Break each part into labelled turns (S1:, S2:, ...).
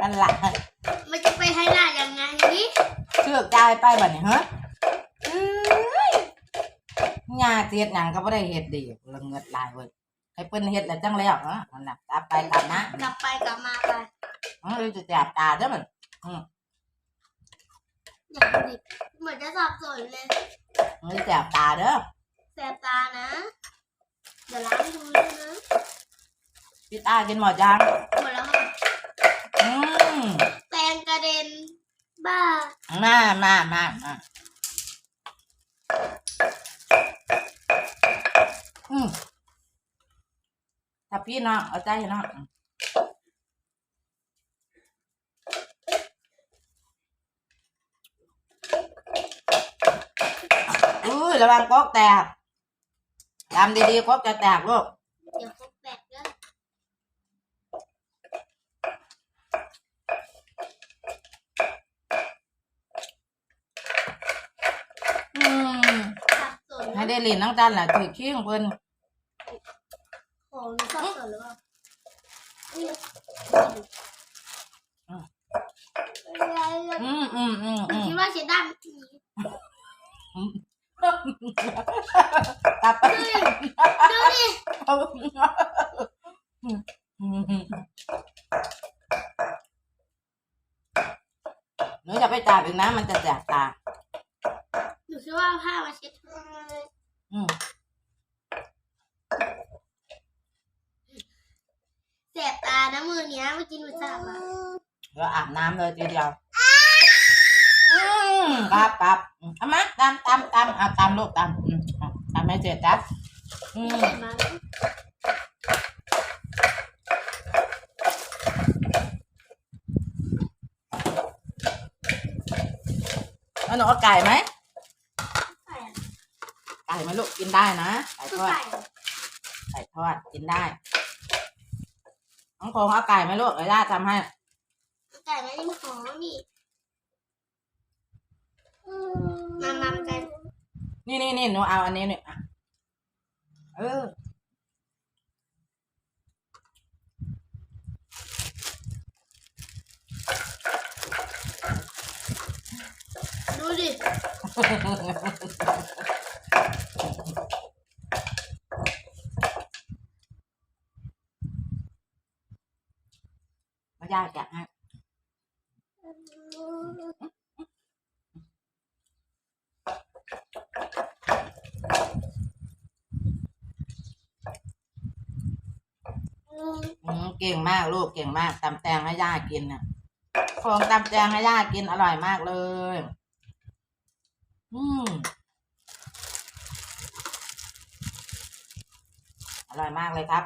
S1: นั่นแหละ
S2: มันจะไปให้หน้ายังไงนี่
S1: เชือกจ่ายไปบัดนี้ฮะอื้อยาเสียดหยังก็บ่ได้เฮ็ดดีละเงิดหลายเว้ยให้เพิ่นเฮ็ดแล้วจังแล้วฮะนั่นน่ะกลับไปกลับมาก
S2: ลับไปกลับมาไป
S1: อือจะแสบตาเด้อมัน
S2: อย่างดิเหมือนจะสับสนเลย
S1: มันจะแสบตาเด้อ
S2: แสบตานะเดี๋ยวล้างดูด้วยนะ
S1: พี่ตากินหมดยัง
S2: หมดแล้วค่ะ
S1: อืม
S2: แตงกระเด็นบ้า
S1: มามามามาอืมถ้าพี่น้องเอาใจเนาะอุ้ยระวังก๊อกแตกทำดีๆก๊อกจะแตกลูก
S2: เดี๋ยวครบแปดแล้ว
S1: อืม
S2: สับ สน
S1: ให้ได้เรียนน้องจันแหละถือขี้ของเพิ่น
S2: โอ้หนูสับสนหรือเปล่าอืม
S1: อืมอืมอืมอืม
S2: คิดว่าเชดด้ามันมี
S1: กลับไป
S2: ดูดิดูดิ
S1: หนูอย่าไปจับอีกนะ มันจะแสบตา
S2: หนูคิดว่าผ้ามาเช็ด
S1: อืม
S2: แสบตานะมือ เนี้ยเมื่อกี้หนูจับอะ
S1: เดี๋ยวอาบน้ำเลยทีเดียวอืมครับครับเอามาตามตามตามเอาตามลูกตามอืมเอาตามให้เสร็จจ้ะอืม
S2: เห็นไหม
S1: แล้วหนูเอาไก่ไหม
S2: ไก่
S1: ไก่ไหมลูกกินได้นะไก่ทอด
S2: ไก่
S1: ทอดกินได้ น้องโคงเอาไก่ไหมลูกเดี๋ยวย่าทำให้
S2: ไก่ไม่ได้หอมนี่มามามากัน
S1: นี่นี่นี่หนูเอาอันนี้เนี่ยอะเออ
S2: ดูดิ
S1: มาย่าแกะให้อืมเก่งมากลูกเก่งมากตำแตงให้ย่ากินน่ะของตำแตงให้ย่ากินอร่อยมากเลย อืมอร่อยมากเลยครับ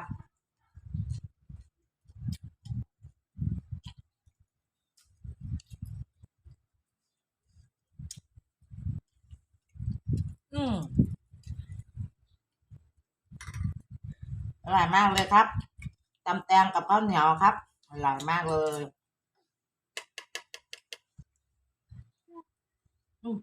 S1: อืม อร่อยมากเลยครับตำแตงกับข้าวเหนียวครับ อร่อยมากเลยอืม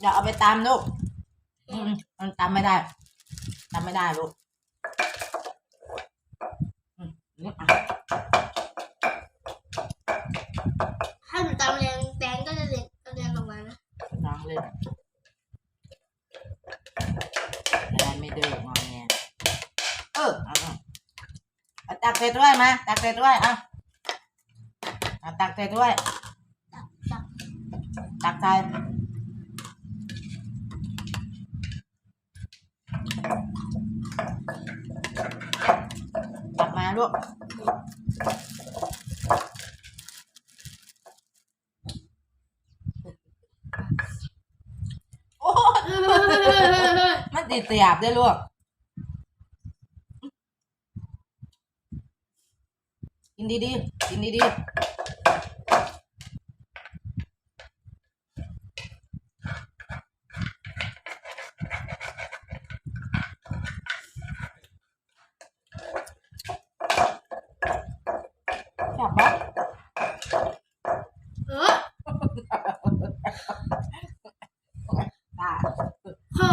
S1: อย่าเอาไปตามลูกมันตามไม่ได้ตามไม่ได้ลูกนี่อะ
S2: น้อ
S1: งเล่นอะไรไม่ดื้องอแงเออเอาเอาเอาตักใส่ถ้วยมา ตักใส่ถ้วยเอาเอาตักใส่ถ้วย ตักใส่ตักมาลูก โอ้ย มันติดเสียบได้ลูก กินดีๆ กินดีๆจับบ่
S2: เออ
S1: ตา
S2: ขอ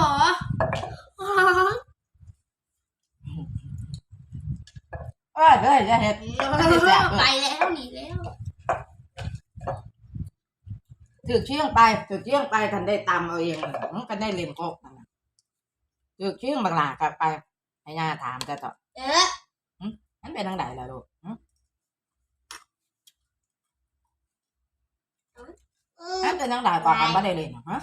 S1: เออเด้อจะเฮ็ด
S2: ไปแล้วหนีแล้ว
S1: ถือเชี่ยงไปถือเชี่ยงไปกันได้ตามเอาเองมันก็ได้เล่นโคกนั่นน่ะถือเชี่ยงบางหลากลับไปให้ย่าถามจะต่อ
S2: เออ
S1: มันเป็นทางไหนล่ะลูกหึมันเป็นทางไหนก่อนมันไม่ได้เล่นหรอฮะ